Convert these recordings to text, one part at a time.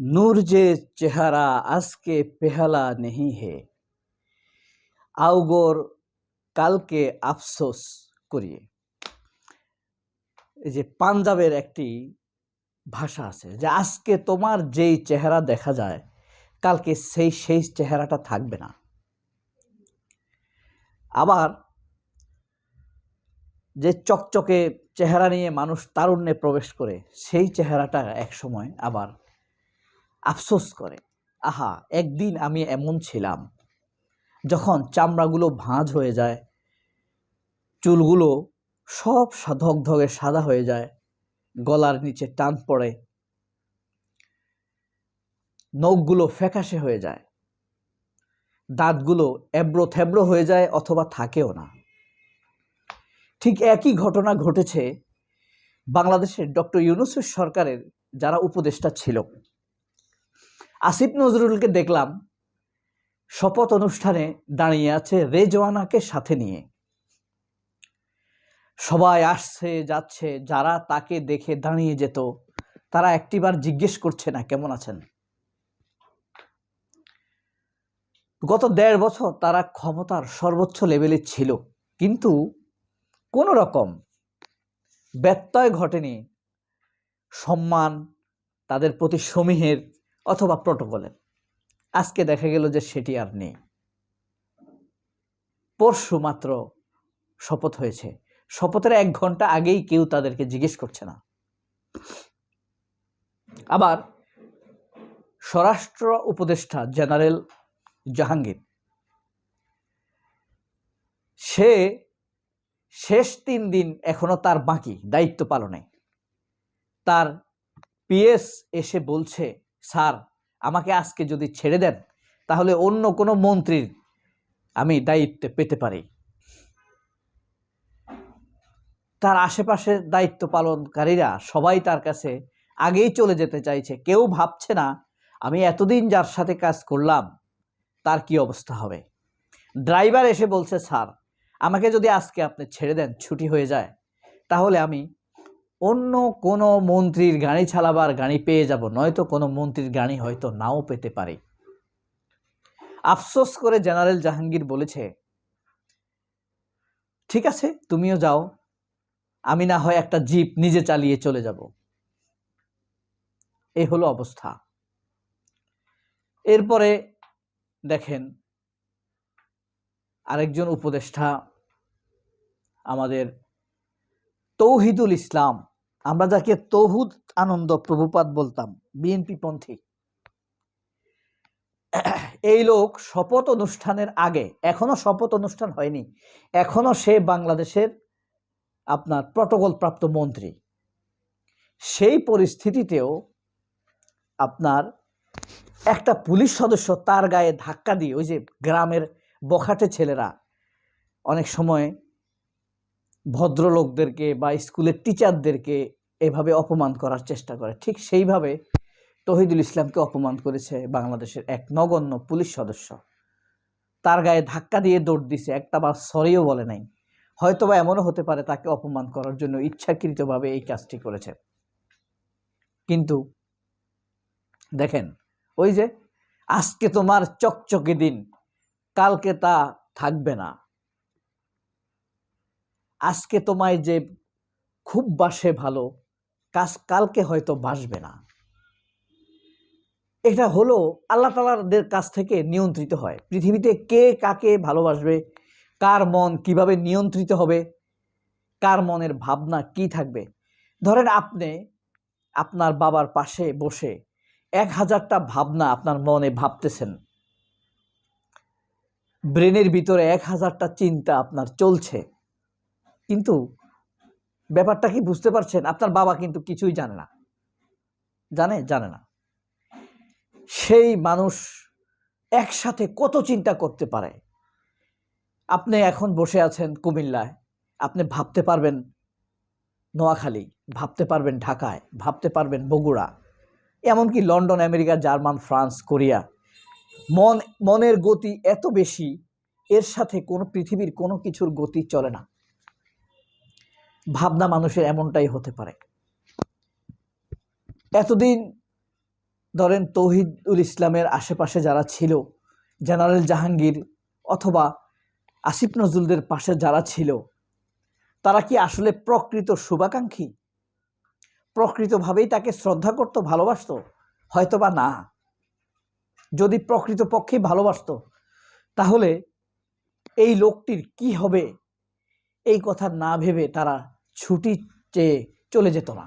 নূর যে চেহারা আজকে পেহালা নেহি হে। আউগোর কালকে আফসোস করিয়ে। এই যে পাঞ্জাবের একটি ভাষা আছে যে আজকে তোমার যেই চেহারা দেখা যায়, কালকে সেই সেই চেহারাটা থাকবে না। আবার যে চকচকে চেহারা নিয়ে মানুষ তারুণ্যে প্রবেশ করে, সেই চেহারাটা একসময় আবার আফসোস করে, আহা, একদিন আমি এমন ছিলাম। যখন চামড়াগুলো ভাঁজ হয়ে যায়, চুলগুলো সব ধগধগে সাদা হয়ে যায়, গলার নিচে টান পড়ে, নখগুলো ফ্যাকাশে হয়ে যায়, দাঁতগুলো এবড়ো থেবড়ো হয়ে যায় অথবা থাকেও না। ঠিক একই ঘটনা ঘটেছে বাংলাদেশের ডক্টর ইউনুসের সরকারের, যারা উপদেষ্টা ছিল। আসিফ নজরুলকে দেখলাম শপথ অনুষ্ঠানে দাঁড়িয়ে আছে রেজওয়ানাকে সাথে নিয়ে। সবাই আসছে, যাচ্ছে, যারা তাকে দেখে দাঁড়িয়ে যেত, তারা একটিবার জিজ্ঞেস করছে না, কেমন আছেন? গত দেড় বছর তারা ক্ষমতার সর্বোচ্চ লেভেলে ছিল, কিন্তু কোনো রকম ব্যত্যয় ঘটেনি। সম্মান তাদের প্রতি সমীহের অথবা প্রটোকলের আজকে দেখা গেল যে সেটি আর নেই। পরশু মাত্র শপথ হয়েছে। শপথের এক ঘণ্টা আগেই কেউ তাদেরকে জিজ্ঞেস করছে না। আবার স্বরাষ্ট্র উপদেষ্টা জেনারেল জাহাঙ্গীর, সে শেষ তিন দিন এখনও তার বাকি, দায়িত্ব পালনে। তার পিএস এসে বলছে স্যার, আমাকে আজকে যদি ছেড়ে দেন, তাহলে অন্য কোনো মন্ত্রীর আমি দায়িত্বে পেতে পারি। তার আশেপাশে দায়িত্ব পালনকারীরা সবাই তার কাছে আগেই চলে যেতে চাইছে। কেউ ভাবছে না, আমি এতদিন যার সাথে কাজ করলাম, তার কি অবস্থা হবে? ড্রাইভার এসে বলছে, স্যার, আমাকে যদি আজকে আপনি ছেড়ে দেন, ছুটি হয়ে যায়, তাহলে আমি অন্য কোনো মন্ত্রীর গাড়ি চালাবার গাড়ি পেয়ে যাব, নয়তো কোনো মন্ত্রীর গাড়ি হয়তো নাও পেতে পারি। আফসোস করে জেনারেল জাহাঙ্গীর বলেছে, ঠিক আছে, তুমিও যাও, আমি না হয় একটা জিপ নিজে চালিয়ে চলে যাব। এই হলো অবস্থা। এরপরে দেখেন, আরেকজন উপদেষ্টা আমাদের তৌহিদুল ইসলাম আমরা যাকে তহুদ আনন্দ প্রভুপাত বলতাম, বিএনপি পন্থী। এই লোক শপথ অনুষ্ঠানের আগে, এখনও শপথ অনুষ্ঠান হয়নি, এখনও সে বাংলাদেশের আপনার প্রটোকল প্রাপ্ত মন্ত্রী। সেই পরিস্থিতিতেও আপনার একটা পুলিশ সদস্য তার গায়ে ধাক্কা দিয়ে, ওই যে গ্রামের বখাটে ছেলেরা, অনেক সময় ভদ্রলোকদেরকে বা স্কুলের টিচারদেরকে এভাবে অপমান করার চেষ্টা করে। ঠিক সেইভাবে তহিদুল ইসলামকে অপমান করেছে বাংলাদেশের এক নগণ্য পুলিশ সদস্য। তার গায়ে ধাক্কা দিয়ে দৌড় দিছে, একটা বার সরিও বলে নাই। হয়তোবা এমনও হতে পারে তাকে অপমান করার জন্য ইচ্ছাকৃতভাবে এই কাজটি করেছে। কিন্তু দেখেন, ওই যে, আজকে তোমার চকচকে দিন, কালকে তা থাকবে না। আজকে তোমায় যে খুব বাসে ভালো, কাজ কালকে হয়তো বাসবে না। এটা হলো আল্লাহ তালাদের কাছ থেকে নিয়ন্ত্রিত হয়। পৃথিবীতে কে কাকে ভালোবাসবে, কার মন কীভাবে নিয়ন্ত্রিত হবে, কার মনের ভাবনা কি থাকবে। ধরেন আপনি আপনার বাবার পাশে বসে এক হাজারটা ভাবনা আপনার মনে ভাবতেছেন। ব্রেনের ভিতরে এক হাজারটা চিন্তা আপনার চলছে। কিন্তু ব্যাপারটা কি বুঝতে পারছেন? আপনার বাবা কিন্তু কিছুই জানে না। জানে? জানে না। সেই মানুষ একসাথে কত চিন্তা করতে পারে? আপনি এখন বসে আছেন কুমিল্লায়। আপনি ভাবতে পারবেন নোয়াখালী, ভাবতে পারবেন ঢাকায়, ভাবতে পারবেন বগুড়া, এমনকি London, America, German, France, Korea. মন, মনের গতি এত বেশি, এর সাথে কোনো পৃথিবীর কোনো কিছুর গতি চলে না। ভাবনা মানুষের এমনটাই হতে পারে। এতদিন ধরেন তৌহিদুল ইসলামের আশেপাশে যারা ছিল, জেনারেল জাহাঙ্গীর অথবা আসিফ নজরুলদের পাশে যারা ছিল, তারা কি আসলে প্রকৃত শুভাকাঙ্ক্ষী? প্রকৃতভাবেই তাকে শ্রদ্ধা করত, ভালোবাসতো? হয়তোবা না। যদি প্রকৃত পক্ষে ভালোবাসতো, তাহলে এই লোকটির কি হবে? এই কথা না ভেবে তারা ছুটি চেয়ে চলে যেত না।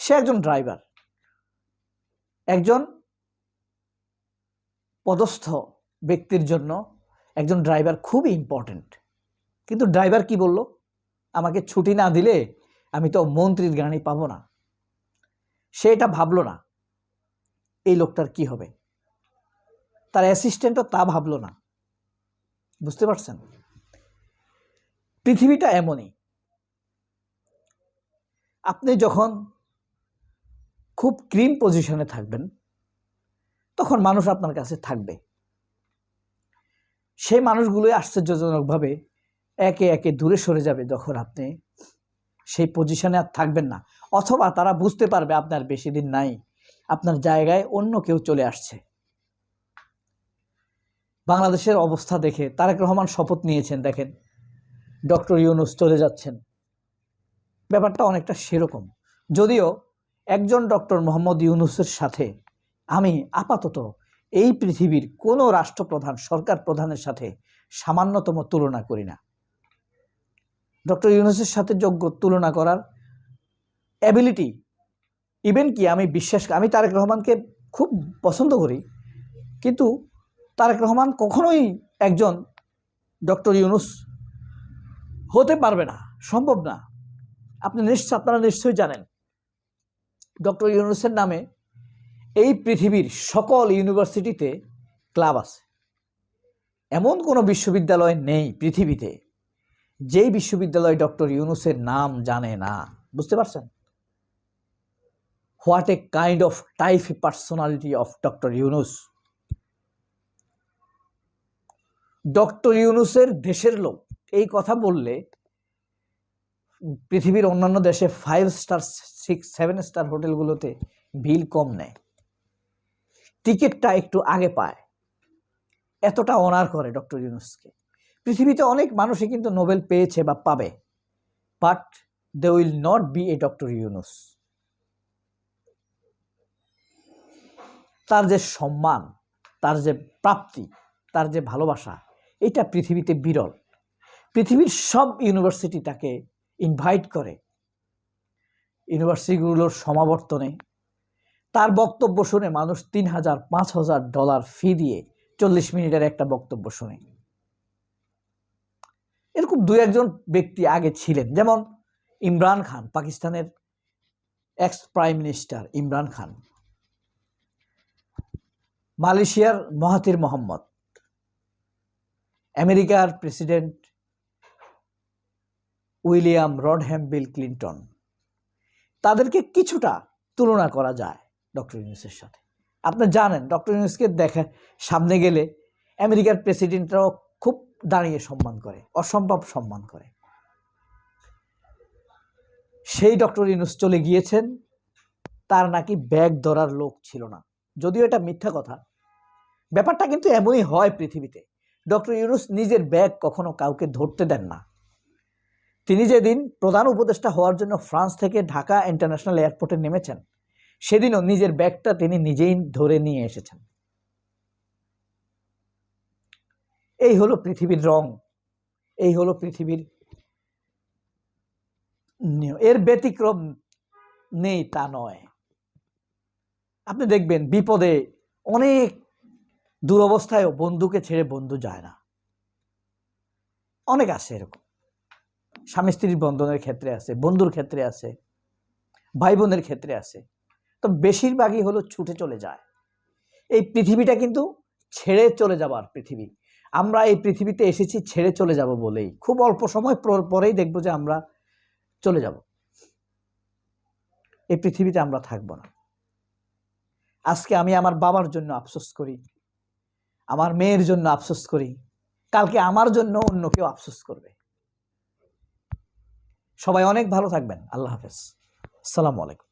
সে একজন ড্রাইভার, একজন পদস্থ ব্যক্তির জন্য একজন ড্রাইভার খুবই ইম্পর্ট্যান্ট কিন্তু ড্রাইভার কি বলল? আমাকে ছুটি না দিলে আমি তো মন্ত্রীর গাড়ি পাবো না। সে এটা ভাবলো না, এই লোকটার কি হবে? তার অ্যাসিস্ট্যান্টও তা ভাবলো না। বুঝতে পারছেন? পৃথিবীটা এমনই। আপনি যখন খুব ক্রিম পজিশনে থাকবেন, তখন মানুষ আপনার কাছে থাকবে। সেই মানুষগুলোই আশ্চর্যজনকভাবে একে একে দূরে সরে যাবে যখন আপনি সেই পজিশনে আর থাকবেন না। অথবা তারা বুঝতে পারবে আপনার বেশি দিন নাই, আপনার জায়গায় অন্য কেউ চলে আসছে। বাংলাদেশের অবস্থা দেখে তারেক রহমান শপথ নিয়েছেন, দেখেন। ডক্টর ইউনুস চলে যাচ্ছেন। ব্যাপারটা অনেকটা সেরকম। যদিও একজন ডক্টর মোহাম্মদ ইউনুসের সাথে আমি আপাতত এই পৃথিবীর কোনো রাষ্ট্রপ্রধান, সরকার প্রধানের সাথে সামান্যতম তুলনা করি না। ডক্টর ইউনুসের সাথে যোগ্য তুলনা করার অ্যাবিলিটি ইভেন কি আমি বিশ্বাস, আমি তারেক রহমানকে খুব পছন্দ করি, কিন্তু তারেক রহমান কখনোই একজন ডক্টর ইউনুস হতে পারবে না, সম্ভব না। আপনি নিশ্চয়, আপনারা নিশ্চয়ই জানেন, ডক্টর ইউনুসের নামে এই পৃথিবীর সকল ইউনিভার্সিটিতে ক্লাব আছে। এমন কোনো বিশ্ববিদ্যালয় নেই পৃথিবীতে যেই বিশ্ববিদ্যালয় ডক্টর ইউনুসের নাম জানে না। বুঝতে পারছেন? What a kind of type personality of doctor Yunus. Doctor ইউনুসের দেশের লোক এই কথা বললে পৃথিবীর অন্যান্য দেশে five star six seven star হোটেলগুলোতে bill কম নেয়। টিকিটটা একটু আগে পায়। এতটা অনার করে ডক্টর ইউনুসকে। পৃথিবীতে অনেক মানুষই কিন্তু নোবেল পেয়েছে বা পাবে but they will not be a doctor Yunus. তার যে সম্মান, তার যে প্রাপ্তি, তার যে ভালোবাসা, এটা পৃথিবীতে বিরল। পৃথিবীর সব ইউনিভার্সিটি তাকে ইনভাইট করে। ইউনিভার্সিটিগুলোর সমাবর্তনে তার বক্তব্য শুনে মানুষ তিন হাজার, পাঁচ হাজার ডলার ফি দিয়ে চল্লিশ মিনিটের একটা বক্তব্য শুনে। এরকম দু একজন ব্যক্তি আগে ছিলেন, যেমন ইমরান খান, পাকিস্তানের ex prime minister Imran Khan. মালয়েশিয়ার মহাতির মোহাম্মদ। আমেরিকার president William Rodham Bill Clinton. তাদেরকে কিছুটা তুলনা করা যায় ডক্টর ইউনুসের সাথে। আপনি জানেন, ডক্টর ইউনুসকে দেখা সামনে গেলে আমেরিকার প্রেসিডেন্টরাও খুব দাঁড়িয়ে সম্মান করে, অসম্ভব সম্মান করে। সেই ডক্টর ইউনুস চলে গিয়েছেন, তার নাকি ব্যাগ ধরার লোক ছিল না। যদিও এটা মিথ্যা কথা, ব্যাপারটা কিন্তু এমনই হয় পৃথিবীতে। ডক্টর ইউনুস নিজের ব্যাগ কখনো কাউকে ধরতে দেন না। তিনি যেদিন প্রধান উপদেষ্টা হওয়ার জন্য ফ্রান্স থেকে ঢাকা ইন্টারন্যাশনাল এয়ারপোর্টে নেমেছেন, সেদিনও নিজের ব্যাগটা তিনি নিজেই ধরে নিয়ে এসেছেন। এই হলো পৃথিবীর রং, এই হলো পৃথিবীর এর ব্যতিক্রম নেই তা নয়। আপনি দেখবেন বিপদে অনেক দুরবস্থায়ও বন্ধুকে ছেড়ে বন্ধু যায় না। অনেক আছে এরকম। স্বামী স্ত্রীর বন্ধনের ক্ষেত্রে আছে, বন্ধুর ক্ষেত্রে আছে ভাই বোনের ক্ষেত্রে আছে। তো বেশিরভাগই হলো ছুটে চলে যায়। এই পৃথিবীটা কিন্তু ছেড়ে চলে যাবার পৃথিবী। আমরা এই পৃথিবীতে এসেছি ছেড়ে চলে যাব বলেই। খুব অল্প সময় পর- পরেই দেখব যে আমরা চলে যাব। এই পৃথিবীতে আমরা থাকব না। আজকে আমি আমার বাবার জন্য আফসোস করি, আমার মেয়ের জন্য আফসোস করি, কালকে আমার জন্য অন্য কেউ আফসোস করবে। সবাই অনেক ভালো থাকবেন। আল্লাহ হাফেজ। আসসালামু আলাইকুম।